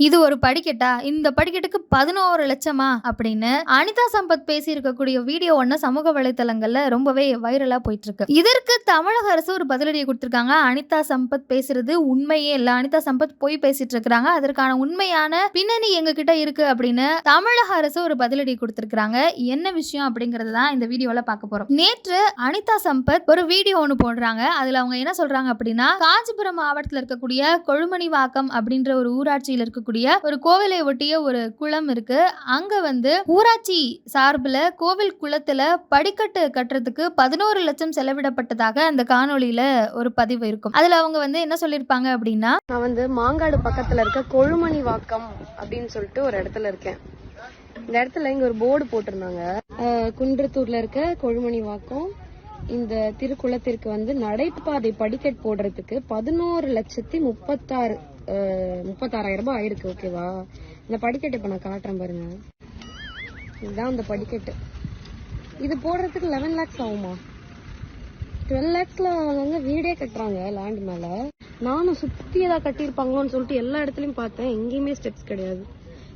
இது ஒரு படிக்கட்டா? இந்த படிக்கட்டுக்கு பதினோரு லட்சமா? அப்படின்னு அனிதா சம்பத் பேசி இருக்கக்கூடிய வீடியோ ஒன்று சமூக வலைதளங்கள்ல ரொம்பவே வைரலா போயிட்டு இருக்கு இதற்கு தமிழக அரசு ஒரு பதிலடியை கொடுத்திருக்காங்க. அனிதா சம்பத் பேசுறது உண்மையே இல்லை. அனிதா சம்பத் போய் பேசிட்டு இருக்கிறாங்க. அதற்கான உண்மையான பின்னணி எங்க கிட்ட இருக்கு அப்படின்னு தமிழக அரசு ஒரு பதிலடி கொடுத்திருக்காங்க என்ன விஷயம் அப்படிங்கறது தான் இந்த வீடியோல பார்க்க போறோம். நேற்று அனிதா சம்பத் ஒரு வீடியோ ஒன்று போடுறாங்க. அதுல அவங்க என்ன சொல்றாங்க அப்படின்னா காஞ்சிபுரம் மாவட்டத்தில் இருக்கக்கூடிய கொழுமணிவாக்கம் அப்படின்ற ஒரு ஊராட்சியில் இருக்கக்கூடிய ஒரு கோவிலை ஒட்டிய ஒரு குளம் இருக்கு. அங்க வந்து ஊராட்சி சார்பில் கோவில் குளத்துல படிக்கட்டு கட்டுறதுக்கு பதினோரு லட்சம் செலவிடப்பட்டதாக அந்த காணொலியில ஒரு பதிவு இருக்கும். அதுல அவங்க வந்து என்ன சொல்லியிருப்பாங்க அப்படின்னா நான் வந்து மாங்காடு பக்கத்துல இருக்க கொழுமணி வாக்கம் அப்படின்னு சொல்லிட்டு ஒரு இடத்துல இருக்கேன். இந்த இடத்துல இங்க ஒரு போர்டு போட்டிருந்தாங்க. குன்றத்தூர்ல இருக்க கொழுமணி வாக்கம் இந்த திருக்குளத்திற்கு வந்து நடைபாதை படிக்கட் போடுறதுக்கு பதினோரு லட்சத்தி முப்பத்தாறு முப்பத்தாறாயிரம் ரூபாய் ஆயிருக்கு ஓகேவா? இந்த படிக்கட்டு இப்ப நான் காட்டுறேன் பாருங்க. இதுதான் இந்த படிக்கட்டு. இது போடுறதுக்கு லெவன் லேக்ஸ் ஆகுமா? டுவெல் லேக்ஸ்ல அவங்க வீடே கட்டுறாங்க லேண்ட் மேல. நானும் சுத்தி ஏதாவது கட்டியிருப்பாங்களோன்னு சொல்லிட்டு எல்லா இடத்துலயும் பார்த்தேன். எங்கேயுமே ஸ்டெப்ஸ் கிடையாது.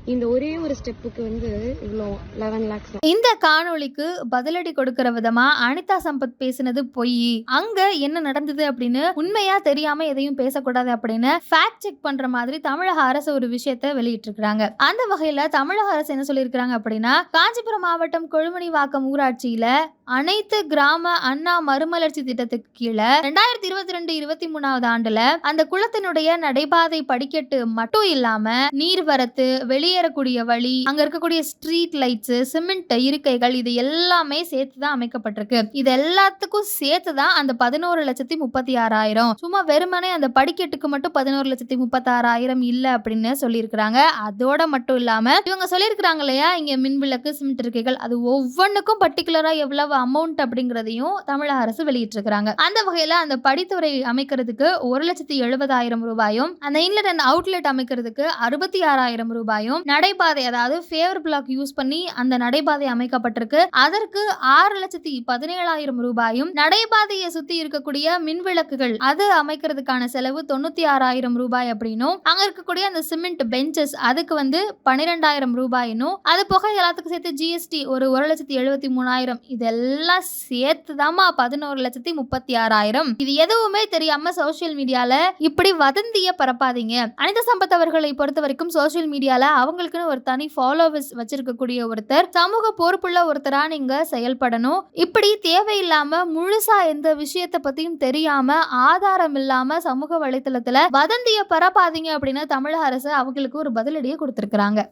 இந்த ஒரே ஒரு ஸ்டெப்புக்கு வந்து இவ்வளோ லெவன் லேக்ஸ் இந்த காணொளிக்கு பதிலடி கொடுக்கிற விதமா அனிதா சம்பத் பேசினது பொய். அங்க என்ன நடந்தது அப்படின்னு உண்மையா தெரியாம எதையும் பேசக்கூடாது அப்படின்னு ஃபேக்ட் செக் பண்ற மாதிரி தமிழக அரசு ஒரு விஷயத்த வெளியிட்டிருக்கிறாங்க. அந்த வகையில தமிழக அரசு என்ன சொல்லியிருக்கிறாங்க அப்படின்னா காஞ்சிபுரம் மாவட்டம் கொழுமணிவாக்கம் ஊராட்சியில அனைத்து கிராம அண்ணா மறுமலர்ச்சி திட்டத்துக்கு கீழே ரெண்டாயிரத்தி இருபத்தி ரெண்டு இருபத்தி மூணாவது ஆண்டுல அந்த குளத்தினுடைய நடைபாதை படிக்கட்டு மட்டும் இல்லாம நீர்வரத்து வெளியேறக்கூடிய வழி அங்க இருக்கக்கூடிய ஸ்ட்ரீட் லைட்ஸ் சிமெண்ட் இருக்கைகள் இது எல்லாமே சேர்த்து தான் அமைக்கப்பட்டிருக்கு. இது எல்லாத்துக்கும் சேர்த்து தான் அந்த பதினோரு லட்சத்தி முப்பத்தி ஆறாயிரம் சும்மா வெறுமனே அந்த படிக்கட்டுக்கு மட்டும் பதினோரு லட்சத்தி முப்பத்தாறாயிரம் இல்ல அப்படின்னு சொல்லியிருக்கிறாங்க. அதோட மட்டும் இல்லாம இவங்க சொல்லியிருக்கிறாங்க இல்லையா இங்க மின் விளக்கு சிமெண்ட் இருக்கைகள் அது ஒவ்வொன்றுக்கும் பர்டிகுலரா எவ்வளவு அமௌண்ட் அப்படிங்கறதையும் தமிழக அரசு வெளியிட்டிருக்கிறாங்க. அந்த வகையில அந்த படித்துறை அமைக்கிறதுக்கு ஒரு லட்சத்தி எழுபதாயிரம் ரூபாயும் அந்த இன்லெட் அண்ட் அவுட்லெட் அமைக்கிறதுக்கு அறுபத்தி ஆறாயிரம் ரூபாயும் நடைபாதை அதாவது ஃபேவர் பிளாக் யூஸ் பண்ணி அந்த நடைபாதை அமைக்கப்பட்டிருக்கு. அதற்கு ஆறு லட்சத்தி பதினேழாயிரம் ரூபாயும் நடைபாதையை சுத்தி இருக்கக்கூடிய மின் விளக்குகள் அது அமைக்கிறதுக்கான செலவு தொண்ணூத்தி ஆறாயிரம் ரூபாய் அப்படின்னும். அங்க இருக்கக்கூடிய அந்த சிமெண்ட் பெஞ்சஸ் அதுக்கு வந்து பன்னிரெண்டாயிரம் ரூபாயினும் அது போக எல்லாத்துக்கும் சேர்த்து ஜிஎஸ்டி ஒரு ஒரு லட்சத்தி எழுபத்தி மூணாயிரம். இதெல்லாம் சேர்த்து தாமா பதினோரு லட்சத்தி முப்பத்தி ஆறாயிரம். இது எதுவுமே தெரியாம சோஷியல் மீடியால இப்படி வதந்திய பரப்பாதீங்க. அனித சம்பத் அவர்களை பொறுத்த வரைக்கும் சோஷியல் மீடியால அவங்களுக்குன்னு ஒரு தனி ஃபாலோவர்ஸ் வச்சிருக்கக்கூடிய ஒருத்தர். சமூக பொறுப்புள்ள ஒருத்தரா நீங்க செயல்படணும். இப்படி தேவையில்லாம முழுசா எந்த விஷயத்த பத்தியும் தெரியாம ஆதாரம் இல்லாம சமூக வலைத்தளத்துல வதந்திய பரப்பாதீங்க அப்படின்னு தமிழக அரசு அவங்களுக்கு ஒரு பதிலடியை கொடுத்திருக்கிறாங்க.